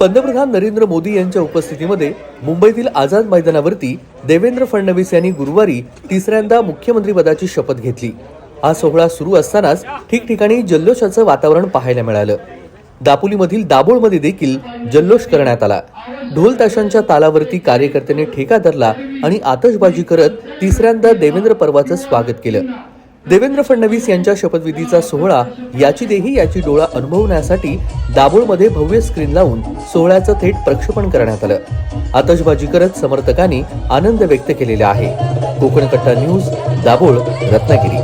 पंतप्रधान नरेंद्र मोदी यांच्या उपस्थितीमध्ये मुंबईतील आझाद मैदानावरती देवेंद्र फडणवीस यांनी गुरुवारी तिसऱ्यांदा मुख्यमंत्रीपदाची शपथ घेतली. हा सोहळा सुरू असतानाच ठिकठिकाणी जल्लोषाचं वातावरण पाहायला मिळालं. दापोलीमधील दाभोळमध्ये देखील जल्लोष करण्यात आला. ढोल ताशांच्या तालावरती कार्यकर्त्यांनी ठेका धरला आणि आतषबाजी करत तिसऱ्यांदा देवेंद्र पर्वाचं स्वागत केलं. देवेंद्र फडणवीस यांच्या शपथविधीचा सोहळा याची देही याची डोळा अनुभवण्यासाठी दाभोळमध्ये भव्य स्क्रीन लावून सोहळ्याचं थेट प्रक्षेपण करण्यात आलं. आतषबाजी करत समर्थकांनी आनंद व्यक्त केलेला आहे. कोकण कट्टा न्यूज दाभोळ रत्नागिरी.